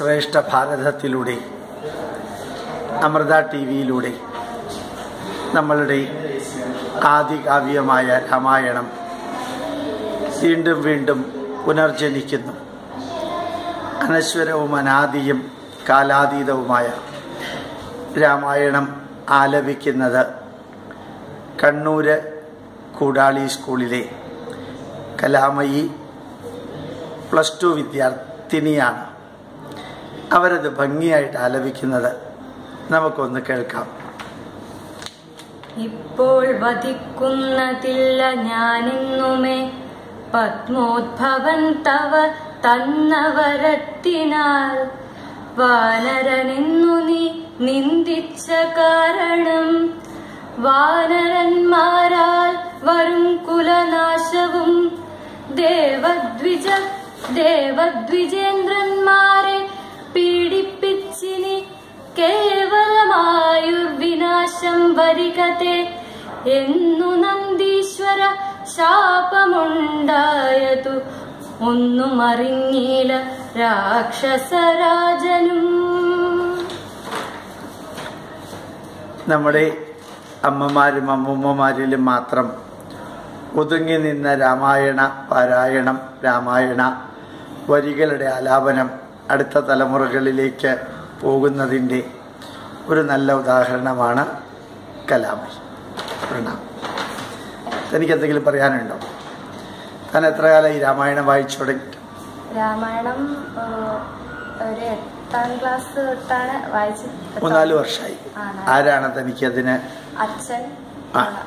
ശ്രേഷ്ഠ ഭാരതത്തിലൂടെ Amrita T വിയിലൂടെ നമ്മളുടെ ആദികാവ്യമായ രാമായണം വീണ്ടും വീണ്ടും പുനർജനിക്കുന്നു. അനശ്വരവും അനാദിയും കാലാതീതവുമായ രാമായണം ആലപിക്കുന്നത് കണ്ണൂര് കൂടാളി സ്കൂളിലെ കലാമയി പ്ലസ് ടു വിദ്യാർത്ഥിനിയാണ്. അവരത് ഭംഗിയായിട്ട് ആലപിക്കുന്നത് നമുക്കൊന്ന് കേൾക്കാം. ഇപ്പോൾ വധിക്കുന്നതില്ല ഞാനെന്നുമേ പത്മോദ്ഭവൻ തവ തന്നവരത്തിനാൽ വാനരനെന്നു നീ നിന്ദിച്ച കാരണം. വാനരന്മാരാൽ വരും കുലനാശവും. ദേവദ്വിജ ദേവദ്വിജേന്ദ്രന്മാരെ പീഡിപ്പിച്ചിനി കേവലമായുർവിനാശം വരികത്തെ എന്നു നന്ദീശ്വര ശാപമുണ്ടായതു ഒന്നും അറിഞ്ഞില്ല രാക്ഷസരാജനും. നമ്മുടെ അമ്മമാരും അമ്മൂമ്മമാരിലും മാത്രം ഒതുങ്ങി നിന്ന രാമായണ പാരായണം രാമായണ വരികളുടെ ആലാപനം അടുത്ത തലമുറകളിലേക്ക് പോകുന്നതിന്റെ ഒരു നല്ല ഉദാഹരണമാണ് കലാമി പ്രണാം. തനിക്ക് എന്തെങ്കിലും പറയാനുണ്ടോ? താൻ എത്ര കാലം ഈ രാമായണം വായിച്ചു തുടങ്ങി രാമായണം ഒരു എട്ടാം ക്ലാസ് തൊട്ടാണ് വായിച്ച് മൂന്നാൽ വർഷമായി. ആരാണ് തനിക്ക് അതിന് അച്ഛൻ.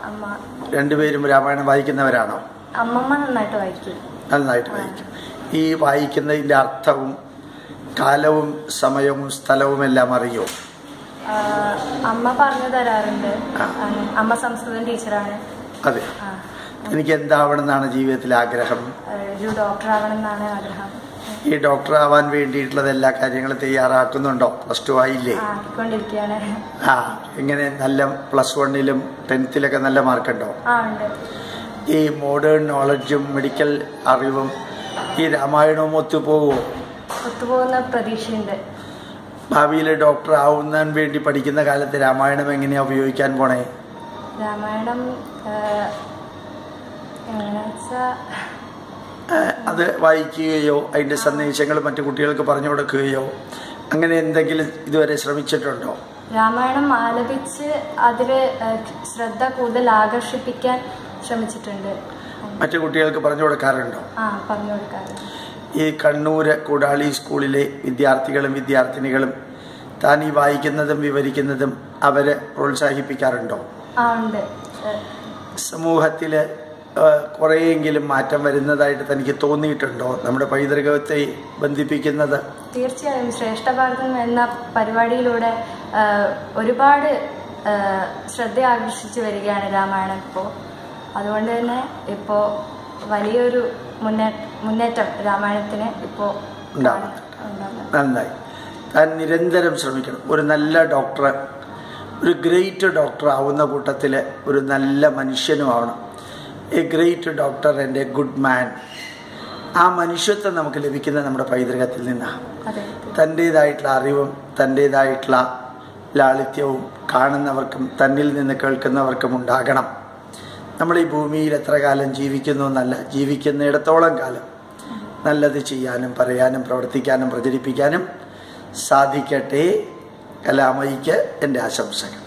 അമ്മ. രണ്ടുപേരും രാമായണം വായിക്കുന്നവരാണോ? അമ്മമ്മ നന്നായിട്ട് വായിക്കും. നന്നായിട്ട് വായിക്കും. ഈ വായിക്കുന്നതിന്റെ അർത്ഥവും കാലവും സമയവും സ്ഥലവും എല്ലാം അറിയോ? അമ്മ പറഞ്ഞു തരാറുണ്ട്. അമ്മ സംസ്കൃതം ടീച്ചറാണ്. അതെ. എനിക്ക് എന്താവണം എന്നാണ് ജീവിതത്തിൽ ആഗ്രഹം ഒരു ഡോക്ടർ ആവണമെന്നാണ് ആഗ്രഹം. ഈ ഡോക്ടർ ആവാൻ വേണ്ടിയിട്ടുള്ളത് എല്ലാ കാര്യങ്ങളും തയ്യാറാക്കുന്നുണ്ടോ? പ്ലസ് ടു ആയില്ലേ? ആ എങ്ങനെ? നല്ല പ്ലസ് വണ്ണിലും ടെൻത്തിലൊക്കെ നല്ല മാർക്കുണ്ടോ? ഈ മോഡേൺ നോളജും മെഡിക്കൽ അറിവും ഈ രാമായണവും ഒത്തുപോകുമോ ഒത്തുപോകുന്ന പ്രതീക്ഷയുണ്ട്. ഭാവിയിൽ ഡോക്ടർ ആവുന്നതിന് വേണ്ടി പഠിക്കുന്ന കാലത്ത് രാമായണം എങ്ങനെയാ ഉപയോഗിക്കാൻ പോണേ? രാമായണം അത് വായിക്കുകയോ അതിന്റെ സന്ദേശങ്ങൾ മറ്റു കുട്ടികൾക്ക് പറഞ്ഞു കൊടുക്കുകയോ അങ്ങനെ എന്തെങ്കിലും ഇതുവരെ ശ്രമിച്ചിട്ടുണ്ടോ? രാമായണം ആലപിച്ച് അതിൽ ശ്രദ്ധ കൂടുതൽ ആകർഷിപ്പിക്കാൻ ശ്രമിച്ചിട്ടുണ്ട്. മറ്റു കുട്ടികൾക്ക് പറഞ്ഞു കൊടുക്കാറുണ്ടോ? ആ പറഞ്ഞു കൊടുക്കാറുണ്ട്. ഈ കണ്ണൂര് കൂടാളി സ്കൂളിലെ വിദ്യാർത്ഥികളും വിദ്യാർത്ഥിനികളും താൻ ഈ വായിക്കുന്നതും വിവരിക്കുന്നതും അവരെ പ്രോത്സാഹിപ്പിക്കാറുണ്ടോ? സമൂഹത്തിൽ കുറേയെങ്കിലും മാറ്റം വരുന്നതായിട്ട് തനിക്ക് തോന്നിയിട്ടുണ്ടോ? നമ്മുടെ പൈതൃകത്തെ ബന്ധിപ്പിക്കുന്നത്? തീർച്ചയായും. ശ്രേഷ്ഠ ഭാരതം എന്ന പരിപാടിയിലൂടെ ഒരുപാട് ശ്രദ്ധ ആകർഷിച്ചു വരികയാണ് രാമായണം ഇപ്പോൾ അതുകൊണ്ട് തന്നെ ഇപ്പോ വലിയൊരു മുന്നേ മുന്നേറ്റം രാമായണത്തിന് ഇപ്പോൾ ഉണ്ടാവുന്നുണ്ട്. നന്നായി. താൻ നിരന്തരം ശ്രമിക്കണം. ഒരു നല്ല ഡോക്ടർ ഒരു ഗ്രേറ്റ് ഡോക്ടർ ആവുന്ന കൂട്ടത്തിൽ ഒരു നല്ല മനുഷ്യനും ആവണം. A great doctor and a good man. ആ മനുഷ്യത്വം നമുക്ക് ലഭിക്കുന്നത് നമ്മുടെ പൈതൃകത്തിൽ നിന്നാണ് തന്റേതായിട്ടുള്ള അറിവും തന്റേതായിട്ടുള്ള ലാളിത്യവും കാണുന്നവർക്കും തന്നിൽ നിന്ന് കേൾക്കുന്നവർക്കും ഉണ്ടാകണം. നമ്മൾ ഈ ഭൂമിയിൽ എത്ര കാലം ജീവിക്കുന്നു എന്നല്ല ജീവിക്കുന്നിടത്തോളം കാലം. നല്ലത് ചെയ്യാനും പറയാനും പ്രവർത്തിക്കാനും പ്രചരിപ്പിക്കാനും സാധിക്കട്ടെ. കലാമയ്ക്ക് എന്റെ ആശംസകൾ.